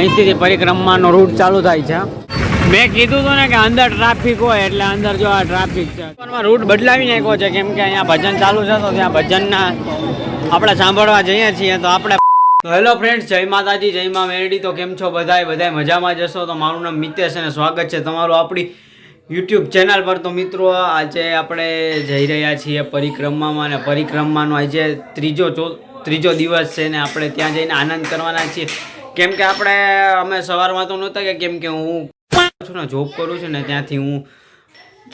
અહીંથી પરિક્રમાનો રૂટ ચાલુ થાય છે. મેં કીધું હતું ને કે અંદર ટ્રાફિક હોય એટલે અંદર જો આ ટ્રાફિક છે. રૂટ બદલાવી નાખ્યો છે કેમ કે અહીંયા ભજન ચાલુ છે તો ત્યાં ભજનના આપણે સાંભળવા જઈએ છીએ તો આપણે હેલો ફ્રેન્ડ્સ જય માતાજી, જય મા મેરડી. તો કેમ છો બધાય? બધાય મજામાં જશો તો મારું નામ મિતેશ અને સ્વાગત છે તમારું આપણી યુટ્યુબ ચેનલ પર. તો મિત્રો, આજે આપણે જઈ રહ્યા છીએ પરિક્રમામાં અને પરિક્રમાનો આજે ત્રીજો ચો, ત્રીજો દિવસ છે ને આપણે ત્યાં જઈને આનંદ કરવાના છીએ. કેમ કે આપણે, અમે સવારમાં તો નહોતા કે કેમ કે હું છું ને જોબ કરું છું ને, ત્યાંથી હું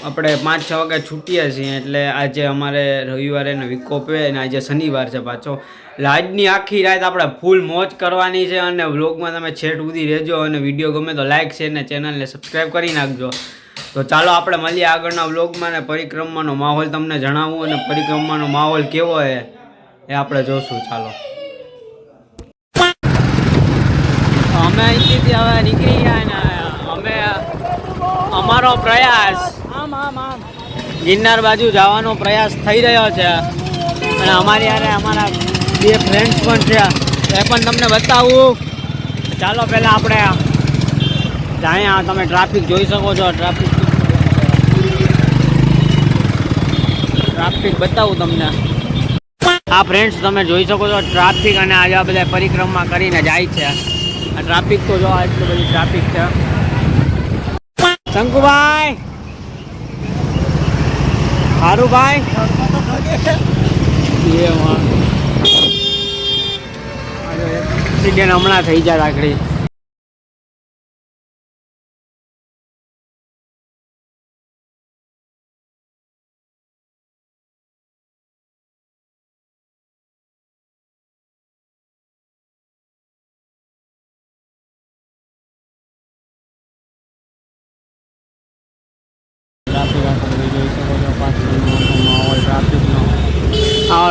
આપણે પાંચ છ વાગે છૂટીએ છીએ, એટલે આજે અમારે રવિવારે ને વિકોપ અને આજે શનિવાર છે પાછો. એટલે આજની આખી રાત આપણે ફૂલ મોજ કરવાની છે, અને વ્લોગમાં તમે છેટ સુધી રહેજો, અને વીડિયો ગમે તો લાઇક શેર ને ચેનલને સબસ્ક્રાઈબ કરી નાખજો. તો ચાલો આપણે મળીએ આગળના વ્લોગમાં ને પરિક્રમાનો માહોલ તમને જણાવું, અને પરિક્રમાનો માહોલ કેવો છે એ આપણે જોશું. ચાલો. અમે અહીંથી હવે નીકળી ગયા ને અમે અમારો પ્રયાસ ગિરનાર બાજુ જવાનો પ્રયાસ થઈ રહ્યો છે. અને અમારી યારે અમારા બે ફ્રેન્ડ્સ પણ છે. એ પણ તમને બતાવું. ચાલો પહેલાં આપણે ત્યાં તમે ટ્રાફિક જોઈ શકો છો. ટ્રાફિક ટ્રાફિક બતાવું તમને. આ ફ્રેન્ડ્સ તમે જોઈ શકો છો. ટ્રાફિક અને આજે આ બધા પરિક્રમા કરીને જાય છે. આ ટ્રાફિક તો જો આટલી બધી ટ્રાફિક છે. શંકુભાઈ! સારું ભાઈ એક્સિડન્ટ હમણાં થઈ જાય રાખડી.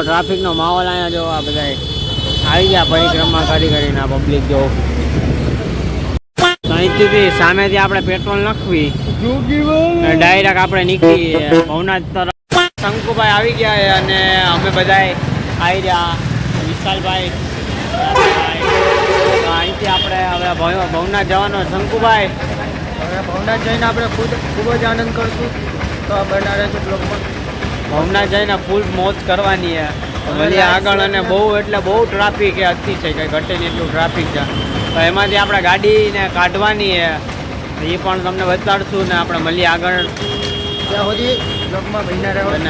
ટ્રાફિકનો માહોલ અહીંયા જો આ બધા આવી ગયા પરિક્રમા કરી કરીને આ પબ્લિક જો અહીંથી સામેથી આપણે પેટ્રોલ નાખવી. ડાયરેક્ટ આપણે નીકળી ભવનાથ તરફ. શંકુભાઈ આવી ગયા અને અમે બધાય આવી રહ્યા. વિશાલભાઈ અહીંથી આપણે હવે ભવનાથ જવાનો શંકુભાઈ. હવે ભવનાથ જઈને આપણે ખુદ ખૂબ જ આનંદ કરશું. તો આ બના રહેજો બ્લોગમાં ભવનાથ જઈને ફૂલ મોજ કરવાની છે. વળી આગળ અને બહુ એટલે બહુ ટ્રાફિક છે અતિશય કંઈ ઘટે નહીં એટલું ટ્રાફિક છે. તો એમાંથી આપણે ગાડીને કાઢવાની છે. એ પણ તમને બતાડશું ને આપણે મળીએ આગળ. ત્યાં સુધી બ્લોગમાં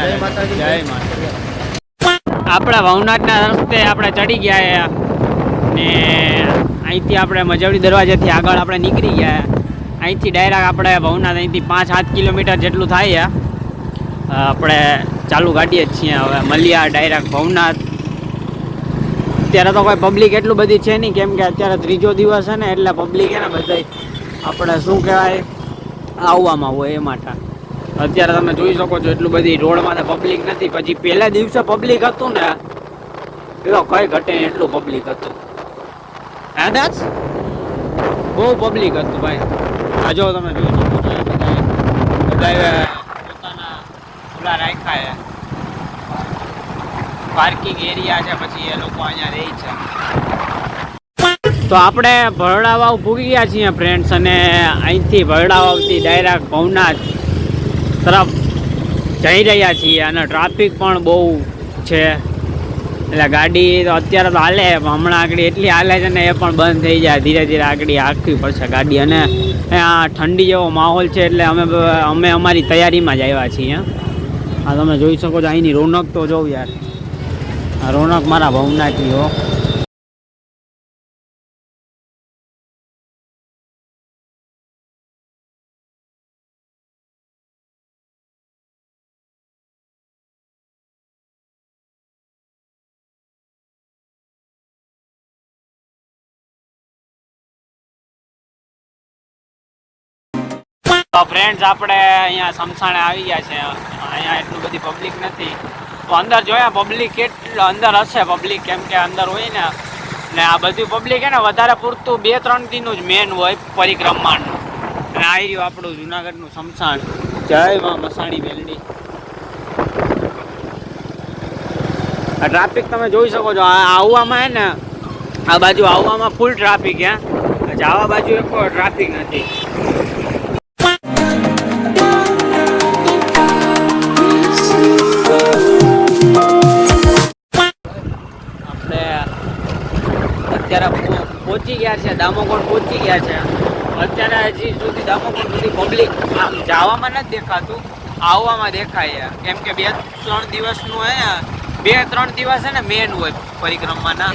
જય માતાજી. જય. આપણે ભવનાથના રસ્તે આપણે ચડી ગયા છે. ને અહીંથી આપણે મજવડી દરવાજેથી આગળ આપણે નીકળી ગયા અહીંથી ડાયરેક્ટ આપણે ભવનાથ અહીંથી પાંચ સાત કિલોમીટર જેટલું થાય છે. આપણે ચાલુ કાઢીએ જ છીએ હવે. મલિયા ડાયરેક્ટ ભવનાથ. અત્યારે તો કોઈ પબ્લિક એટલું બધી છે નહીં, કેમ કે અત્યારે ત્રીજો દિવસ છે ને, એટલે પબ્લિક છે ને બધા આપણે શું કહેવાય, આવવામાં હોય એ માટે. અત્યારે તમે જોઈ શકો છો એટલું બધી રોડમાં પબ્લિક નથી. પછી પહેલા દિવસે પબ્લિક હતું ને, એવો કઈ ઘટે એટલું પબ્લિક હતું. હે બહુ પબ્લિક હતું ભાઈ. આ જો તમે જોઈ શકો છો બધા પોતાના છે પાર્કિંગ એરિયા છે, પછી એ લોકો અહીંયા રહે છે. તો આપણે ભરડાવાવ પૂગી ગયા છીએ ફ્રેન્ડ્સ અને અહીંથી ભરડાવાવથી ડાયરેક્ટ ભવનાથ તરફ જઈ રહ્યા છીએ, અને ટ્રાફિક પણ બહુ છે. એટલે ગાડી તો અત્યારે તો હાલે હમણાં આગળ એટલી હાલે છે ને, એ પણ બંધ થઈ જાય. ધીરે ધીરે આગળ આખવી પડશે ગાડી, અને આ ઠંડી જેવો માહોલ છે, એટલે અમે અમે અમારી તૈયારીમાં જ આવ્યા છીએ. આ તમે જોઈ શકો છો, અહીંની રોનક તો જોઉં યાર. આ રોનક મારા ભવનાથની હો. તો ફ્રેન્ડ્સ આપણે અહીંયા સમસાણે આવી ગયા છે. અહીંયા એટલું બધી પબ્લિક નથી. તો અંદર જોયા પબ્લિક કેટલું, અંદર હશે પબ્લિક કેમ કે અંદર હોય ને. ને આ બધું પબ્લિક છે ને, વધારે પૂરતું બે, ત્રણ દિનનું જ મેન હોય પરિક્રમાનું. અને આવી રહ્યું આપણું જુનાગઢનું સમસાણ જય માં મસાણી મેલડી આ ટ્રાફિક તમે જોઈ શકો છો. આ આવવામાં હે ને, આ બાજુ આવવામાં ફૂલ ટ્રાફિક હે. જાવા બાજુ એક ટ્રાફિક નથી. અત્યારે પહોંચી ગયા છે દામોગઢ પહોંચી ગયા છે. અત્યારે હજી સુધી દામોગઢ સુધી પબ્લિક આમ જવામાં નથી દેખાતું આવવામાં દેખાય કેમ કે બે ત્રણ દિવસનું હે બે ત્રણ દિવસ છે ને મેન હોય પરિક્રમાના.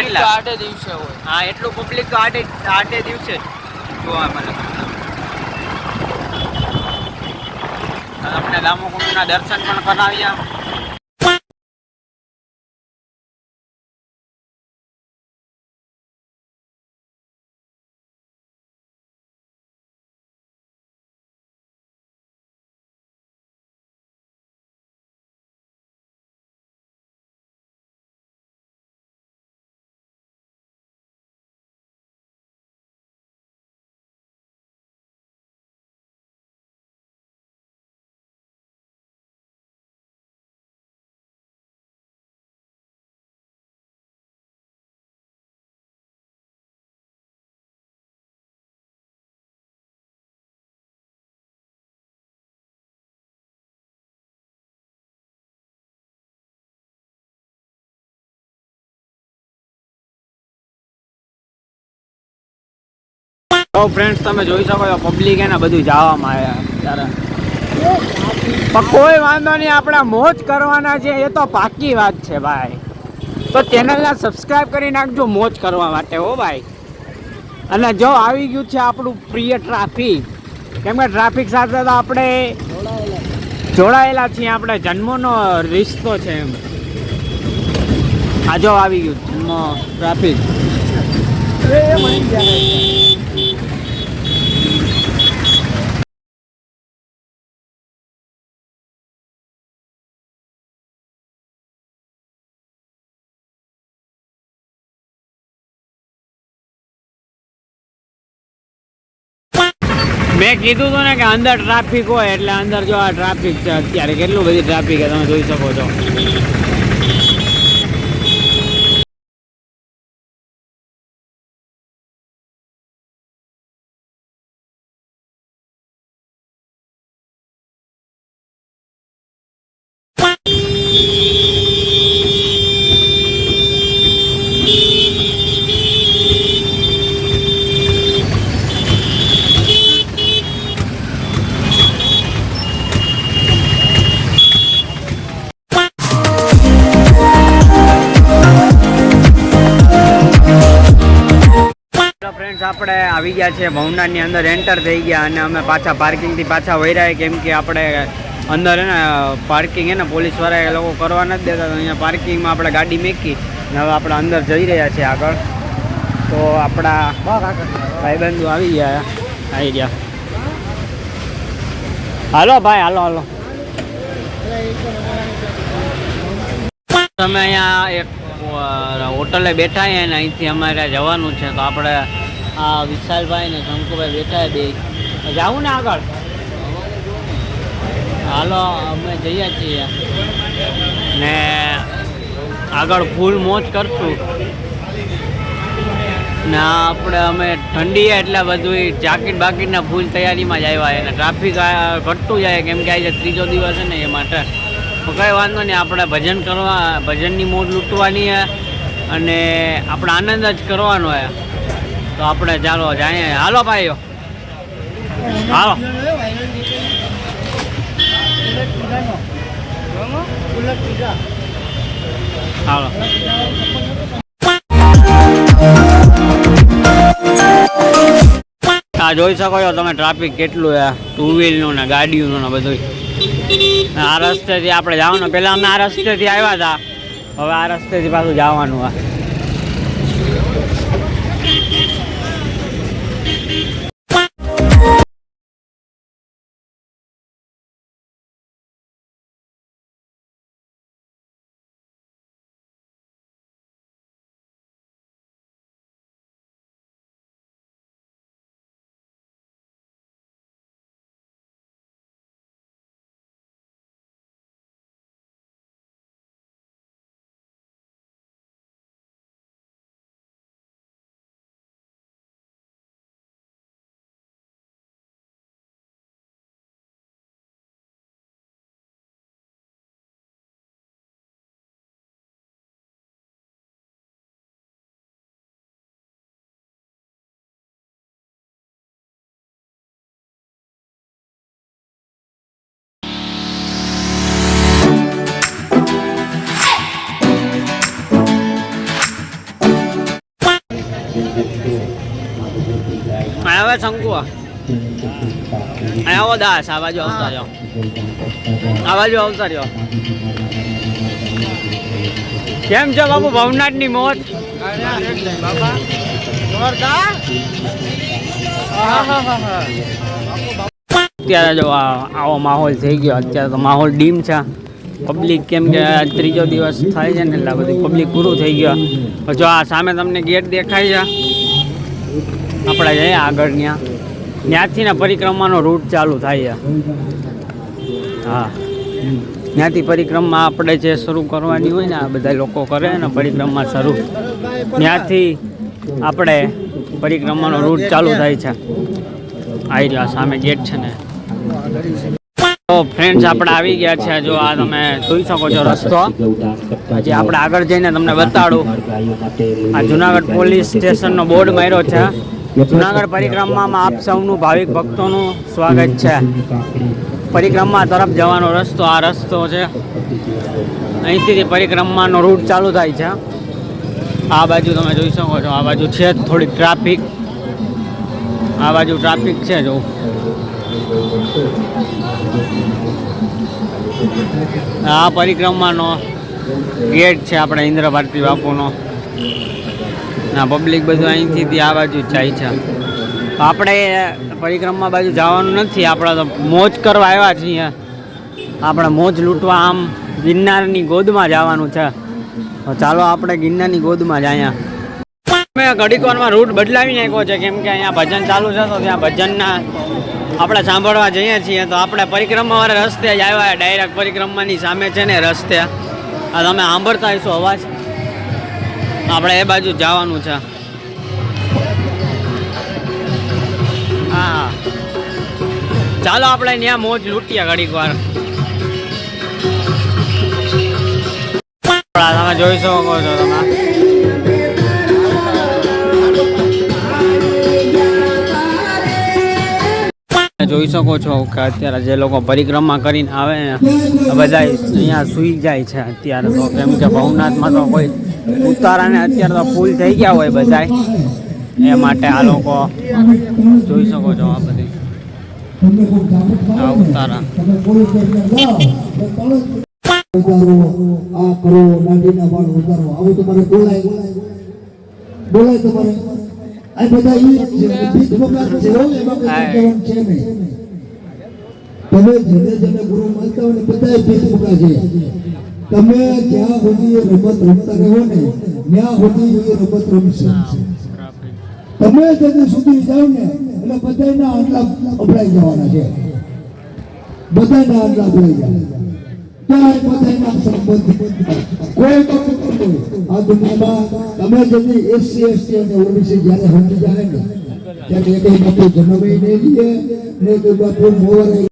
એટલા આઠે દિવસે હોય. હા એટલું પબ્લિક તો આઠે આઠે દિવસે જોવા મળે. આપણે દામોકુંડના દર્શન પણ કરાવ્યા. તો ફ્રેન્ડ્સ તમે જોઈ શકો છો પબ્લિક એને બધું જવામાં આવ્યા ત્યારે પણ કોઈ વાંધો નહીં, આપણે મોજ કરવાના છે, એ તો પાકી વાત છે, ભાઈ. તો ચેનલને સબસ્ક્રાઈબ કરી નાખજો, મોજ કરવા માટે, હો, ભાઈ. અને જો આવી ગયું છે આપણું પ્રિય ટ્રાફિક કેમ કે ટ્રાફિક સાથે તો આપણે જોડાયેલા છીએ, આપણે જન્મનો રિશ્તો છે એમ. આ જો આવી ગયું જન્મ ટ્રાફિક મેં કીધું હતું ને કે અંદર ટ્રાફિક હોય એટલે અંદર જો આ ટ્રાફિક છે, અત્યારે કેટલું બધી ટ્રાફિક છે તમે જોઈ શકો છો. આપણે આવી ગયા છે ભવનાની અંદર એન્ટર થઈ ગયા અને અમે પાછા પાર્કિંગથી પાછા વૈરાય કેમ કે આપણે અંદર એને પાર્કિંગ એને પોલીસવાળા એ લોકો કરવા નથી દેતા. તો અહીંયા પાર્કિંગમાં આપણે ગાડી મેકી અને હવે આપણે અંદર જઈ રહ્યા છીએ આગળ. તો આપણા ભાઈબંધુ આવી ગયા આવી ગયા. હાલો ભાઈ, હાલો હાલો. તમે અહીંયા એક હોટલે બેઠા છીએ અને અહીંથી અમારે જવાનું છે. તો આપણે આ વિશાલભાઈ ને શંકુભાઈ બેઠા બે. જાવું ને આગળ. હાલો, અમે જઈએ છીએ. ને આગળ ફૂલ મોજ કરશું. ને આપણે અમે ઠંડી એટલે બધું જાકીટ બાકીટના ફૂલ તૈયારીમાં જ આવ્યા અને ટ્રાફિક ઘટતું જાય કેમ કે આજે ત્રીજો દિવસ છે ને એ માટે. તો કંઈ વાંધો નહીં, આપણે ભજન કરવા, ભજનની મોજ લૂંટવાની અને આપણે આનંદ જ કરવાનો છે. તો આપણે ચાલો જાય હાલો ભાઈઓ. હાલો. હાલો. આ જોઈ શકો છો તમે ટ્રાફિક કેટલું છે. ટુ વ્હીલનું ને ગાડીઓનું ને બધું આ રસ્તેથી આપણે જવાનું. પહેલાં અમે આ રસ્તેથી આવ્યા હતા. હવે આ રસ્તેથી પાછું જવાનું આ શંકુ અહીંયા આવો દાસ, આ બાજુ આવતા રહ્યો આ બાજુ કેમ છે બાપુ? મોત? બાપા જોરદાર આહાહાહા. અત્યારે જો આવો માહોલ થઈ ગયો. અત્યારે તો માહોલ ડીમ છે. પબ્લિક કેમ કે ત્રીજો દિવસ થાય છે ને એટલે બધી પબ્લિક પૂરું થઈ ગયો. જો આ સામે તમને ગેટ દેખાય છે. આપણે જઈએ આગળ ત્યાં ત્યાંથી ને પરિક્રમાનો રૂટ ચાલુ થાય હા. ત્યાંથી પરિક્રમા આપણે જે શરૂ કરવાની હોય ને, આ બધા લોકો કરે ને પરિક્રમા શરૂ. ત્યાંથી આપણે પરિક્રમાનો રૂટ ચાલુ થાય છે. આવી રહ્યો સામે ગેટ છે ને. તો ફ્રેન્ડ્સ આપણે આવી ગયા છે, જો આ તમે જોઈ શકો છો રસ્તો. જે આપણે આગળ જઈને તમને બતાડું. આ જુનાગઢ પોલીસ સ્ટેશનનો બોર્ડ માર્યો છે. જુનાગઢ પરિક્રમામાં આપ સૌનું ભાવિક ભક્તોનું સ્વાગત છે. પરિક્રમા તરફ જવાનો રસ્તો આ રસ્તો છે. અહીંથી પરિક્રમાનો રૂટ ચાલુ થાય છે. આ બાજુ તમે જોઈ શકો છો, આ બાજુ છે જ થોડીક ટ્રાફિક. આ બાજુ ટ્રાફિક છે, જો. આ પરિક્રમાનો ગેટ છે, આપણે ઇન્દ્ર ભારતી બાપુનો. ના પબ્લિક બધું અહીંથી ત્યાં આ બાજુ જ જાય છે. આપણે પરિક્રમા બાજુ જવાનું નથી. આપણે તો મોજ કરવા આવ્યા છીએ. આપણે મોજ લૂંટવા આમ ગિરનારની ગોદમાં જવાનું છે. તો ચાલો આપણે ગિરનારની ગોદમાં જ અહીંયા મેં ઘડીક વારમાં રૂટ બદલાવી નાખ્યો છે. કેમ કે અહીંયા ભજન ચાલુ છે, તો ત્યાં ભજનના આપણે સાંભળવા જઈએ છીએ. તો આપણે પરિક્રમાવાળા રસ્તે જ આવ્યા ડાયરેક્ટ પરિક્રમાની સામે છે ને રસ્તે. આ તમે સાંભળતા હશો અવાજ? આપણે એ બાજુ જવાનું છે. હા. ચાલો આપણે ત્યાં મોજ લૂંટીએ ઘડીક વાર. તમે જોઈ શકો છો તમે. જોઈ શકો છો કે અત્યારે જે લોકો પરિક્રમા કરીને આવે ને બધા અહીંયા સૂઈ જાય છે અત્યારે તો. કેમ કે ભવનાથમાં તો કોઈ ઉતારાને અત્યારે તો ફૂલ થઈ ગયા હોય બધા એ માટે આ લોકો જોઈ શકો છો આ બધી. ઉતારા. તમે જેને જેને ગુરુ માનતા હોય બધા ભીખ મૂકા છે તમે જ્યાં સુધી રમત રમતા રહો ને, ત્યાં સુધી એ રમત રમશે તમે જલ્દી સુધી જાઓ ને, એટલે બધાના આટલા અભડાઈ જવાના છે. બધાના આટલા અભડાઈ જવાના ક્યાંય કોઈ પણ. આ દુનિયામાં તમે જલ્દી એસસી, એસટી અને ઓબીસી જ્યારે સમજી જાય ને, ત્યારે એ કઈ બાપુ નહીં બાપુ મોવરાય